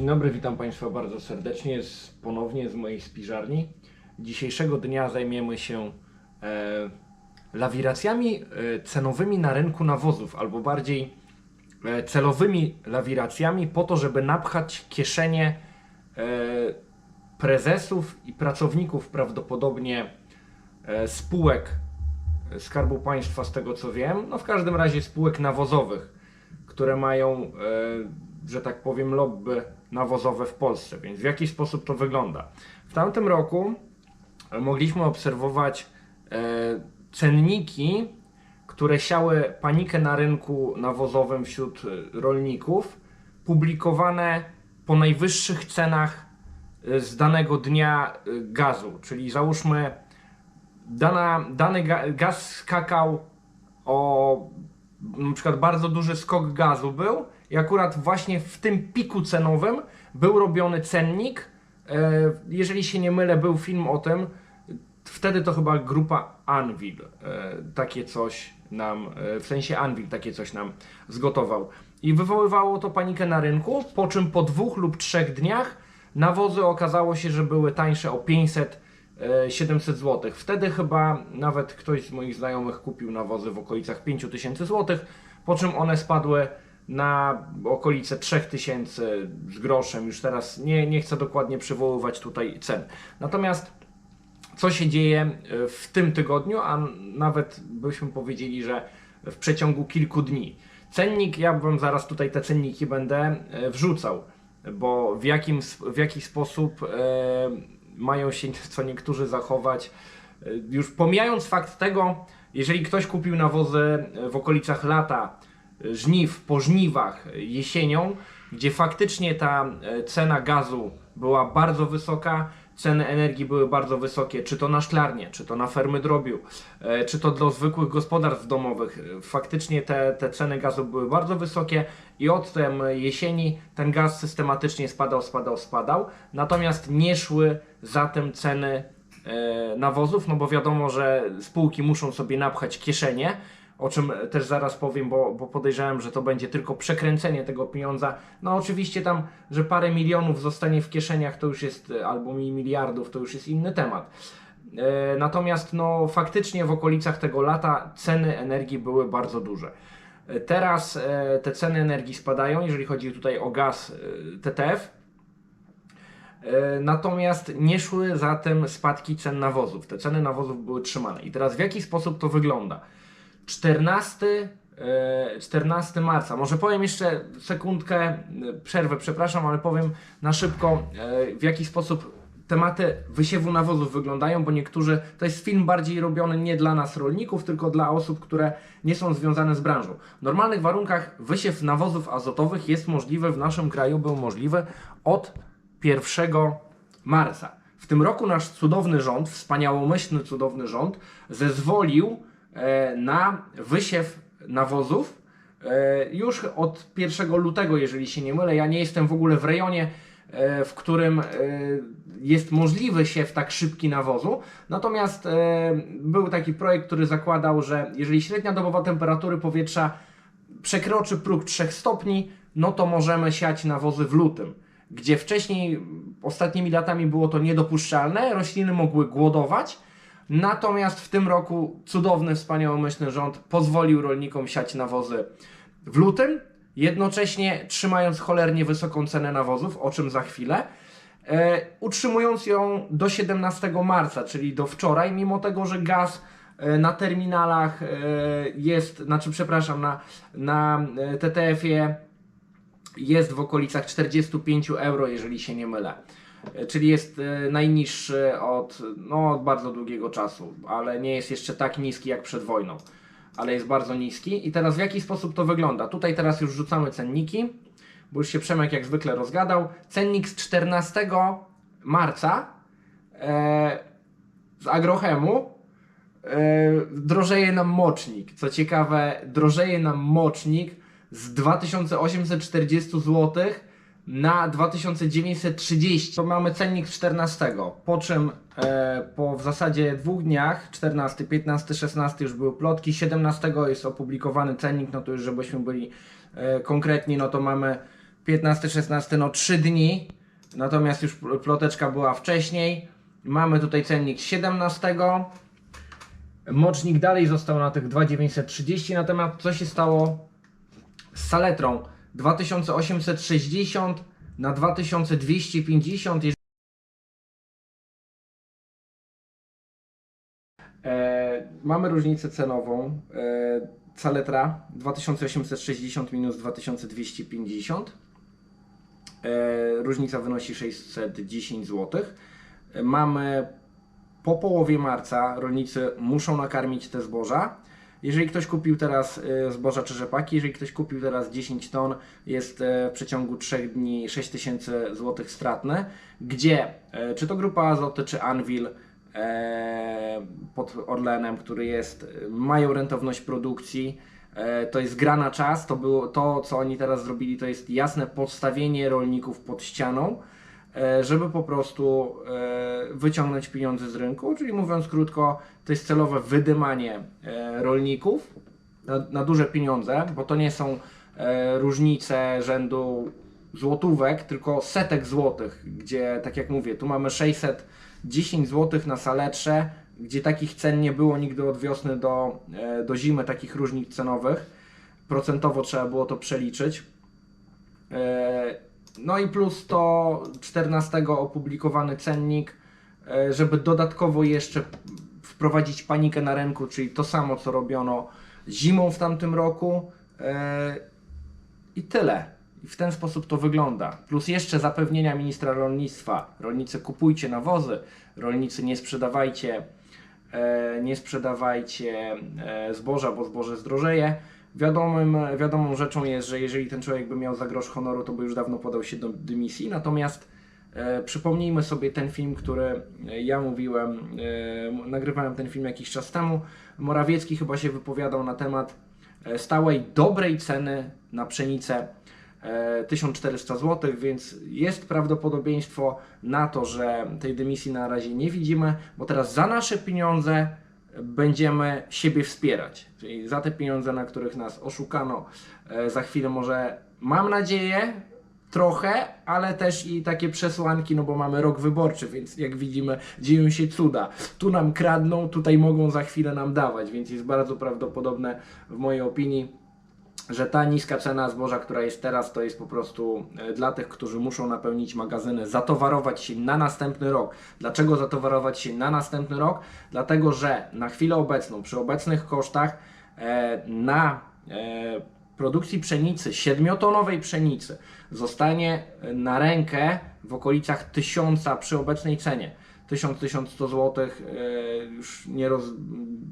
Dzień dobry, witam Państwa bardzo serdecznie z, ponownie z mojej spiżarni. Dzisiejszego dnia zajmiemy się e, lawiracjami e, cenowymi na rynku nawozów, albo bardziej e, celowymi lawiracjami po to, żeby napchać kieszenie e, prezesów i pracowników prawdopodobnie e, spółek Skarbu Państwa, z tego co wiem, no w każdym razie spółek nawozowych, które mają, e, że tak powiem, lobby nawozowe w Polsce. Więc w jaki sposób to wygląda? W tamtym roku e, mogliśmy obserwować e, cenniki, które siały panikę na rynku nawozowym wśród e, rolników, publikowane po najwyższych cenach z danego dnia gazu. Czyli załóżmy, dana, dany ga, gaz skakał o na przykład bardzo duży skok gazu był i akurat właśnie w tym piku cenowym był robiony cennik. E, jeżeli się nie mylę, był film o tym. Wtedy to chyba grupa Anvil e, takie coś nam, e, w sensie Anvil takie coś nam zgotował. I wywoływało to panikę na rynku, po czym po dwóch lub trzech dniach nawozy okazało się, że były tańsze o 500 e, 700 zł. Wtedy chyba nawet ktoś z moich znajomych kupił nawozy w okolicach 5000 zł, po czym one spadły na okolice 3000 z groszem. Już teraz nie, nie chcę dokładnie przywoływać tutaj cen. Natomiast co się dzieje e, w tym tygodniu, a nawet byśmy powiedzieli, że w przeciągu kilku dni. Cennik, ja wam zaraz tutaj te cenniki będę e, wrzucał, bo w, jakim, w jaki sposób e, mają się co niektórzy zachować. Już pomijając fakt tego, jeżeli ktoś kupił nawozy w okolicach lata, żniw, po żniwach, jesienią, gdzie faktycznie ta e, cena gazu była bardzo wysoka, ceny energii były bardzo wysokie, czy to na szklarnie, czy to na fermy drobiu, e, czy to dla zwykłych gospodarstw domowych. Faktycznie te, te ceny gazu były bardzo wysokie i od tej jesieni ten gaz systematycznie spadał, spadał, spadał. Natomiast nie szły za tym ceny e, nawozów, no bo wiadomo, że spółki muszą sobie napchać kieszenie, o czym też zaraz powiem, bo, bo podejrzewam, że to będzie tylko przekręcenie tego pieniądza. No oczywiście tam, że parę milionów zostanie w kieszeniach, to już jest, albo mi miliardów, to już jest inny temat. E, Natomiast no faktycznie w okolicach tego lata ceny energii były bardzo duże. E, Teraz e, te ceny energii spadają, jeżeli chodzi tutaj o gaz TTF. Natomiast nie szły za tym spadki cen nawozów. Te ceny nawozów były trzymane. I teraz w jaki sposób to wygląda? 14, e, 14 marca. Może powiem jeszcze sekundkę e, przerwę, przepraszam, ale powiem na szybko, e, w jaki sposób tematy wysiewu nawozów wyglądają, bo niektórzy, to jest film bardziej robiony nie dla nas rolników, tylko dla osób, które nie są związane z branżą. W normalnych warunkach wysiew nawozów azotowych jest możliwy w naszym kraju, był możliwy od 1 marca. W tym roku nasz cudowny rząd, wspaniałomyślny cudowny rząd, zezwolił e, na wysiew nawozów e, już od 1 lutego, jeżeli się nie mylę. Ja nie jestem w ogóle w rejonie, e, w którym e, jest możliwy siew tak szybki nawozu. Natomiast e, był taki projekt, który zakładał, że jeżeli średnia dobowa temperatury powietrza przekroczy próg 3 stopni, no to możemy siać nawozy w lutym. Gdzie wcześniej, ostatnimi latami było to niedopuszczalne, rośliny mogły głodować, natomiast w tym roku cudowny, wspaniałomyślny rząd pozwolił rolnikom siać nawozy w lutym, jednocześnie trzymając cholernie wysoką cenę nawozów, o czym za chwilę, e, utrzymując ją do 17 marca, czyli do wczoraj, mimo tego, że gaz e, na terminalach e, jest, znaczy przepraszam, na, na e, TTF-ie jest w okolicach 45 euro, jeżeli się nie mylę. E, Czyli jest e, najniższy od, no, od bardzo długiego czasu, ale nie jest jeszcze tak niski jak przed wojną, ale jest bardzo niski. I teraz w jaki sposób to wygląda? Tutaj teraz już rzucamy cenniki, bo już się Przemek jak zwykle rozgadał. Cennik z 14 marca e, z Agrochemu e, drożeje nam mocznik. Co ciekawe, drożeje nam mocznik z 2840 zł na 2930. To mamy cennik z 14. Po czym e, po w zasadzie dwóch dniach, 14, 15, 16 już były plotki, 17 jest opublikowany cennik, no to już żebyśmy byli e, konkretni, no to mamy 15-16, no 3 dni. Natomiast już ploteczka była wcześniej. Mamy tutaj cennik z 17. Mocznik dalej został na tych 2930. Natomiast co się stało z saletrą? 2860 na 2250. Jeżeli E, mamy różnicę cenową. E, Saletra 2860 minus 2250. E, różnica wynosi 610 zł. E, mamy po połowie marca rolnicy muszą nakarmić te zboża. Jeżeli ktoś kupił teraz e, zboża czy rzepaki, jeżeli ktoś kupił teraz 10 ton, jest e, w przeciągu 3 dni 6000 zł stratne, gdzie e, czy to grupa Azoty, czy Anvil pod Orlenem, który jest, mają rentowność produkcji, to jest gra na czas, to było to, co oni teraz zrobili, to jest jasne podstawienie rolników pod ścianą, żeby po prostu e, wyciągnąć pieniądze z rynku, czyli mówiąc krótko, to jest celowe wydymanie e, rolników na, na duże pieniądze, bo to nie są e, różnice rzędu złotówek, tylko setek złotych, gdzie tak jak mówię, tu mamy 610 zł na saletrze, gdzie takich cen nie było nigdy od wiosny do, e, do zimy, takich różnic cenowych. Procentowo trzeba było to przeliczyć. No i plus to 14 opublikowany cennik, e, żeby dodatkowo jeszcze wprowadzić panikę na rynku, czyli to samo co robiono zimą w tamtym roku. E, I tyle. I w ten sposób to wygląda. Plus jeszcze zapewnienia ministra rolnictwa. Rolnicy kupujcie nawozy, rolnicy nie sprzedawajcie, e, nie sprzedawajcie zboża, bo zboże zdrożeje. Wiadomym, wiadomą rzeczą jest, że jeżeli ten człowiek by miał za grosz honoru, to by już dawno podał się do dymisji. Natomiast e, przypomnijmy sobie ten film, który e, ja mówiłem, e, nagrywałem ten film jakiś czas temu. Morawiecki chyba się wypowiadał na temat e, stałej, dobrej ceny na pszenicę e, 1400 zł, więc jest prawdopodobieństwo na to, że tej dymisji na razie nie widzimy, bo teraz za nasze pieniądze będziemy siebie wspierać. Czyli za te pieniądze, na których nas oszukano, e, za chwilę może, mam nadzieję, trochę, ale też i takie przesłanki, no bo mamy rok wyborczy, więc jak widzimy, dzieją się cuda. Tu nam kradną, tutaj mogą za chwilę nam dawać, więc jest bardzo prawdopodobne, w mojej opinii, że ta niska cena zboża, która jest teraz, to jest po prostu e, dla tych, którzy muszą napełnić magazyny, zatowarować się na następny rok. Dlaczego zatowarować się na następny rok? Dlatego, że na chwilę obecną, przy obecnych kosztach, e, na e, produkcji pszenicy, siedmiotonowej pszenicy, zostanie na rękę w okolicach 1000 przy obecnej cenie. 1000-1100 zł, e, już nie, roz,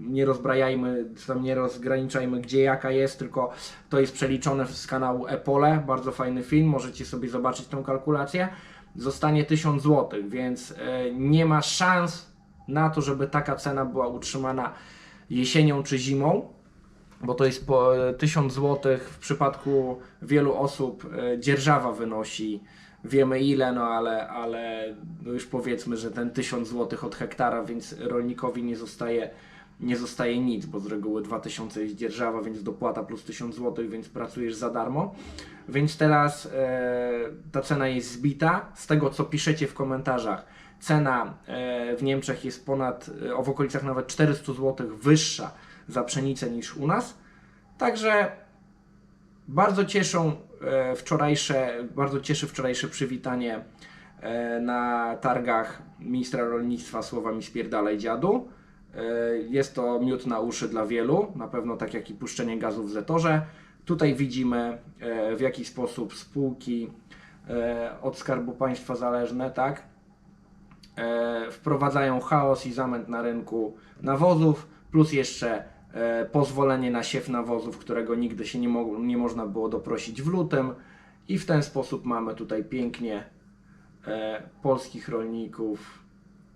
nie rozbrajajmy, tam nie rozgraniczajmy gdzie jaka jest, tylko to jest przeliczone z kanału Epole, bardzo fajny film, możecie sobie zobaczyć tą kalkulację. Zostanie 1000 zł, więc e, nie ma szans na to, żeby taka cena była utrzymana jesienią czy zimą bo to jest po e, 1000 zł. W przypadku wielu osób e, dzierżawa wynosi wiemy ile, no ale, ale no już powiedzmy, że ten 1000 zł od hektara, więc rolnikowi nie zostaje, nie zostaje nic, bo z reguły 2000 jest dzierżawa, więc dopłata plus 1000 zł, więc pracujesz za darmo. Więc teraz e, ta cena jest zbita. Z tego co piszecie w komentarzach, cena e, w Niemczech jest ponad, e, w okolicach nawet 400 zł wyższa za pszenicę niż u nas. Także bardzo cieszą e, wczorajsze, bardzo cieszy wczorajsze przywitanie e, na targach ministra rolnictwa słowami spierdalaj dziadu. E, Jest to miód na uszy dla wielu, na pewno tak jak i puszczenie gazu w Zetorze. Tutaj widzimy w jaki sposób spółki od Skarbu Państwa zależne, tak, wprowadzają chaos i zamęt na rynku nawozów, plus jeszcze pozwolenie na siew nawozów, którego nigdy się nie, mo- nie można było doprosić w lutym. I w ten sposób mamy tutaj pięknie e, polskich rolników,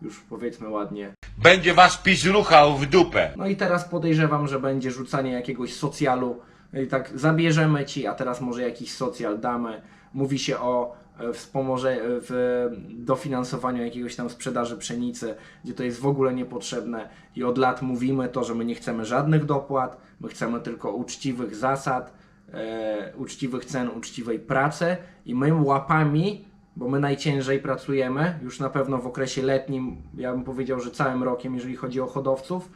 już powiedzmy ładnie. Będzie was PiS ruchał w dupę. No i teraz podejrzewam, że będzie rzucanie jakiegoś socjalu. I tak zabierzemy ci, a teraz może jakiś socjal damy. Mówi się o e, wspomoże w dofinansowaniu jakiegoś tam sprzedaży pszenicy, gdzie to jest w ogóle niepotrzebne. I od lat mówimy to, że my nie chcemy żadnych dopłat, my chcemy tylko uczciwych zasad e, uczciwych cen, uczciwej pracy i my łapami, bo my najciężej pracujemy, już na pewno w okresie letnim, ja bym powiedział, że całym rokiem, jeżeli chodzi o hodowców,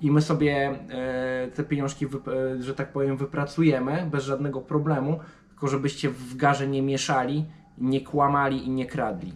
i my sobie e, te pieniążki, e, że tak powiem, wypracujemy bez żadnego problemu, tylko żebyście w garze nie mieszali, nie kłamali i nie kradli.